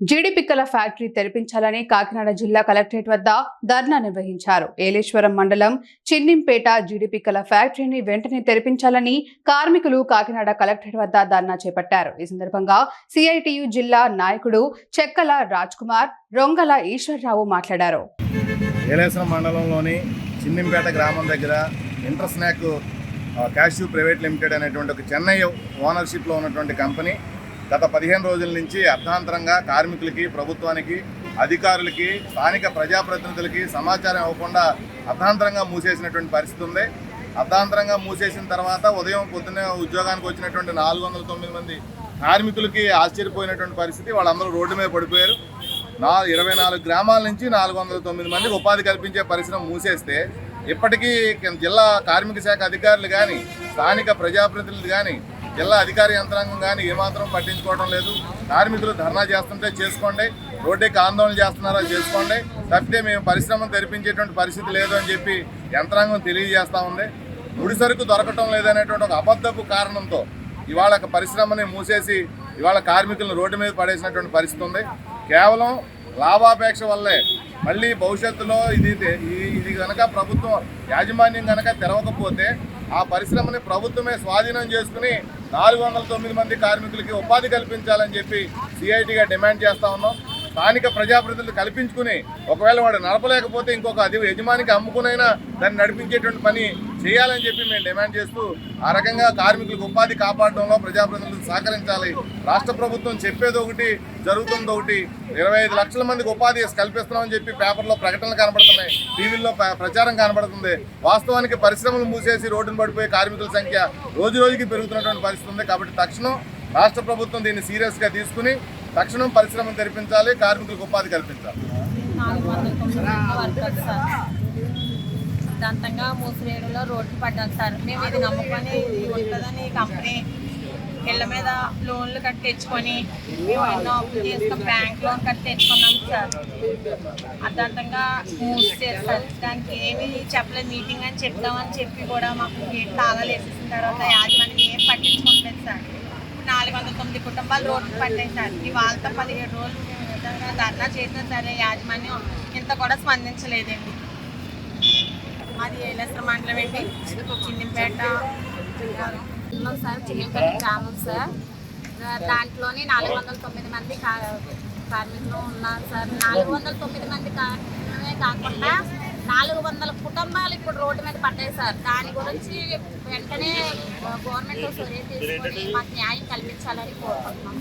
జీడిపిక్కల factory తెరిపించాలని Kakinada జిల్లా collectorate వద్ద ధర్నా నిర్వహించారు. ఏలేశ్వరం మండలం చిన్నింపేట జీడిపిక్కల ఫ్యాక్టరీని వెంటనే తెరిపించాలని కార్మికులు కాకినాడ కలెక్టరేట్ వద్ద ధర్నా చేపట్టారు. ఈ సందర్భంగా సిఐటియు జిల్లా నాయకుడు చెక్కల రాజ్ కుమార్ రొంగల ఈశ్వరరావు మాట్లాడారు. ఏలేశ్వరం మండలంలోని చిన్నింపేట గ్రామం దగ్గర ఇంటర్ స్నాక్ ప్రైవేట్ లిమిటెడ్ అనేటువంటి ఒక చెన్నై ఓనర్షిప్లో ఉన్నటువంటి కంపెనీ గత పదిహేను రోజుల నుంచి అర్ధాంతరంగా కార్మికులకి ప్రభుత్వానికి అధికారులకి స్థానిక ప్రజాప్రతినిధులకి సమాచారం ఇవ్వకుండా అర్ధాంతరంగా మూసేసినటువంటి పరిస్థితి ఉంది. అర్ధాంతరంగా మూసేసిన తర్వాత ఉదయం పొద్దున్నే ఉద్యోగానికి వచ్చినటువంటి నాలుగు వందల తొమ్మిది మంది కార్మికులకి ఆశ్చర్యపోయినటువంటి పరిస్థితి. వాళ్ళందరూ రోడ్డు మీద పడిపోయారు. నా ఇరవై నాలుగు గ్రామాల నుంచి నాలుగు వందల తొమ్మిది మందికి ఉపాధి కల్పించే పరిశ్రమ మూసేస్తే ఇప్పటికీ జిల్లా కార్మిక శాఖ అధికారులు కానీ స్థానిక ప్రజాప్రతినిధులు కానీ జిల్లా అధికార యంత్రాంగం కానీ ఏమాత్రం పట్టించుకోవడం లేదు. కార్మికులు ధర్నా చేస్తుంటే చేసుకోండి. రోడ్డుకి ఆందోళన చేస్తున్నారో చేసుకోండి. తప్పితే మేము పరిశ్రమను తెరిపించేటువంటి పరిస్థితి లేదు అని చెప్పి యంత్రాంగం తెలియజేస్తూ ఉంది. ముడి సరుకు దొరకటం లేదనేటువంటి ఒక అబద్ధపు కారణంతో ఇవాళ ఒక పరిశ్రమని మూసేసి ఇవాళ కార్మికులను రోడ్డు మీద పడేసినటువంటి పరిస్థితి ఉంది. కేవలం లాభాపేక్ష వల్లే మళ్ళీ భవిష్యత్తులో ఇది ఇది కనుక ప్రభుత్వం యాజమాన్యం కనుక తెరవకపోతే ఆ పరిశ్రమని ప్రభుత్వమే స్వాధీనం చేసుకుని నాలుగు వందల తొమ్మిది మంది కార్మికులకి ఉపాధి కల్పించాలని చెప్పి సిఐటిగా డిమాండ్ చేస్తా ఉన్నాం. స్థానిక ప్రజాప్రతినిధులు కల్పించుకుని ఒకవేళ వాడు నడపలేకపోతే ఇంకొక అది యజమానికి అమ్ముకునైనా దాన్ని నడిపించేటువంటి పని చేయాలని చెప్పి మేము డిమాండ్ చేస్తూ ఆ రకంగా కార్మికులకు ఉపాధి కాపాడడంలో ప్రజాప్రతినిధులు సహకరించాలి. రాష్ట్ర ప్రభుత్వం చెప్పేది ఒకటి జరుగుతుంది ఒకటి. ఇరవై ఐదు లక్షల మందికి ఉపాధి కల్పిస్తున్నామని చెప్పి పేపర్లో ప్రకటనలు కనబడుతున్నాయి. టీవీల్లో ప్ర- ప్రచారం కనబడుతుంది. వాస్తవానికి పరిశ్రమలు మూసేసి రోడ్డును పడిపోయే కార్మికుల సంఖ్య రోజు రోజుకి పెరుగుతున్నటువంటి పరిస్థితి ఉంది కాబట్టి తక్షణం రాష్ట్ర ప్రభుత్వం దీన్ని సీరియస్గా తీసుకుని తక్షణం పరిశ్రమను తెరిపించాలి కార్మికులకు ఉపాధి కల్పించాలి. నాలుగు వందల తొమ్మిది మంది సార్. సిద్ధాంతంగా మూసివేయడంలో రోడ్లు పడ్డాను సార్. మేము ఇది నమ్ముకొని ఇది ఉంటుందని కంపెనీ ఇళ్ళ మీద లోన్లు కట్టి తెచ్చుకొని మేము ఎన్నో అప్పులు చేసుకుని బ్యాంక్ లోన్ కట్టి తెచ్చుకున్నాం సార్. అర్థాంతంగా మూసేసారు సార్. దానికి ఏమీ చెప్పలేదు. మీటింగ్ అని చెప్తామని చెప్పి కూడా మాకు గేట్ తాళాలు వేసేసిన తర్వాత యాజమాన్యం ఏం పట్టించుకోలేదు. తొమ్మిది రోడ్డు పడ్డాయి సార్ ఇవాళతో పదిహేడు రోజులు విధంగా ధర్నా చేసినా సరే యాజమాన్యం ఇంత కూడా స్పందించలేదండి. మాది ఏలేశ్వర మండలం అండి. చిన్నిపేట. సార్ చిన్నపల్లి గ్రామం సార్. దాంట్లోని నాలుగు వందల తొమ్మిది మంది కా- కార్మికులు ఉన్నారు సార్. నాలుగు వందల తొమ్మిది మంది కార్మికులమే కాకుండా నాలుగు వందల కుటుంబాలు ఇప్పుడు రోడ్డు మీద పడ్డాయి సార్. దాని గురించి వెంటనే గవర్నమెంట్ తీసుకొని మాకు న్యాయం కల్పించాలని కోరుకుంటున్నాం.